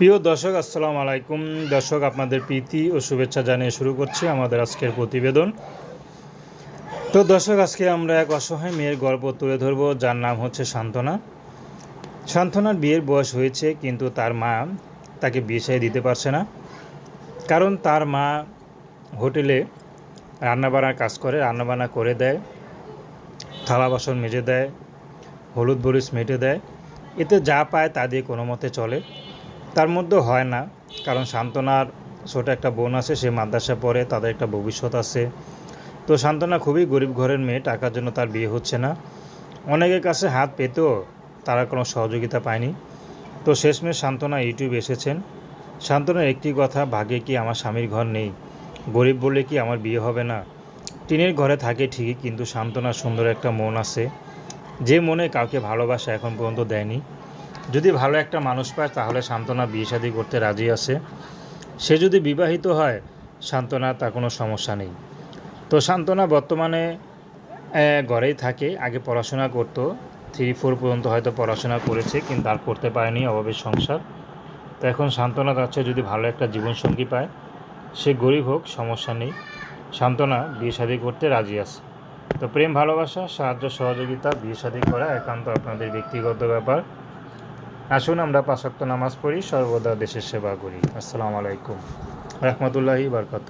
প্রিয় দর্শক, আসসালামু আলাইকুম। দর্শক, আপনাদের প্রীতি ও শুভেচ্ছা জানিয়ে শুরু করছি আমাদের আজকের প্রতিবেদন। তো দর্শক, আজকে আমরা এক অসহায় মেয়ের গল্প তুলে ধরবো, যার নাম হচ্ছে সান্ত্বনা সান্ত্বনার বিয়ের বয়স হয়েছে, কিন্তু তার মা তাকে বিয়ে দিতে পারছে না। কারণ তার মা হোটেলে রান্নাবান্নার কাজ করে, রান্নাবান্না করে দেয়, থালা বাসন মেজে দেয়, হলুদ মরিচ মেটে দেয়। এতে যা পায় তা দিয়ে কোনো মতে চলে। তার মধ্যে হয় না। কারণ সান্ত্বনার ছোট একটা বোন আছে, সে মাদ্রাসা পড়ে, তাদের একটা ভবিষ্যৎ আছে। তো সান্ত্বনা খুবই গরিব ঘরের মেয়ে, টাকার জন্য তার বিয়ে হচ্ছে না। অনেকের কাছে হাত পেতেও তারা কোনো সহযোগিতা পায়নি। তো শেষমেশ সান্ত্বনা ইউটিউব এসেছেন। সান্ত্বনার একটি কথা ভাগে কি আমার স্বামীর ঘর নেই? গরিব বলে কি আমার বিয়ে হবে না? টিনের ঘরে থাকে ঠিকই, কিন্তু সান্ত্বনার সুন্দর একটা মন আছে। যে মনে কাউকে ভালোবাসা এখন পর্যন্ত দেয়নি। যদি ভালো একটা মানুষ পায়, তাহলে সান্ত্বনা বিয়ে শাদী করতে রাজি আছে। সে যদি বিবাহিত হয়, সান্ত্বনা তা কোনো সমস্যা নেই। তো সান্ত্বনা বর্তমানে ঘরেই থাকে। আগে পড়াশোনা করতো। থ্রি, ফোর পর্যন্ত হয়তো পড়াশোনা করেছে, কিন্তু আর করতে পারেনি, অভাবের সংসার। তো এখন সান্ত্বনা যাচ্ছে যদি ভালো একটা জীবনসঙ্গী পায়, সে গরিব হোক, সমস্যা নেই। সান্ত্বনা বিয়ে শাদী করতে রাজি আছে। তো প্রেম, ভালোবাসা, সাহায্য, সহযোগিতা, বিয়ে শাদী করা একান্ত আপনাদের ব্যক্তিগত ব্যাপার। আসুন আমরা পাশাক্ত নামাজ পড়ি সর্বদা দেশের সেবা করি। আসসালামু আলাইকুম। রহমতুল্লাহি বারকাতু